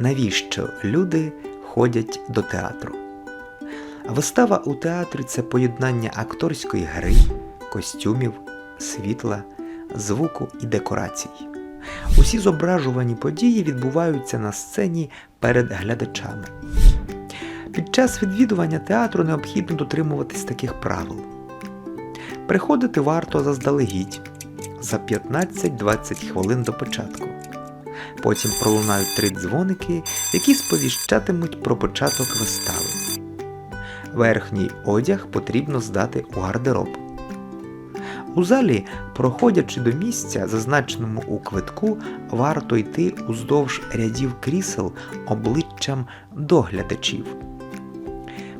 навіщо люди ходять до театру. Вистава у театрі це поєднання акторської гри, костюмів, світла, звуку і декорацій. Усі зображувані події відбуваються на сцені перед глядачами. Під час відвідування театру необхідно дотримуватись таких правил. Приходити варто заздалегідь за 15-20 хвилин до початку. Потім пролунають три дзвоники, які сповіщатимуть про початок вистави. Верхній одяг потрібно здати у гардероб. У залі, проходячи до місця, зазначеному у квитку, варто йти уздовж рядів крісел обличчям до глядачів.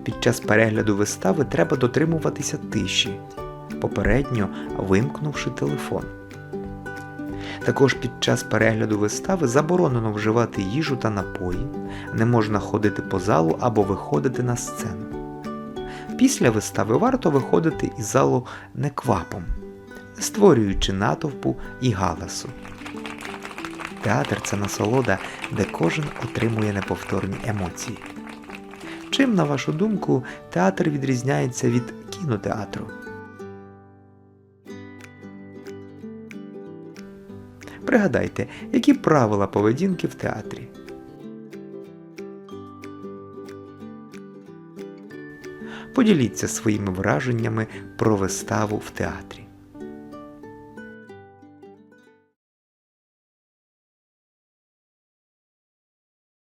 Під час перегляду вистави треба дотримуватися тиші, попередньо вимкнувши телефон. Також під час перегляду вистави заборонено вживати їжу та напої, не можна ходити по залу або виходити на сцену. Після вистави варто виходити із залу неквапом, не створюючи натовпу і галасу. Театр це насолода, де кожен отримує неповторні емоції. Чим, на вашу думку, театр відрізняється від кінотеатру? Пригадайте, які правила поведінки в театрі. Поділіться своїми враженнями про виставу в театрі.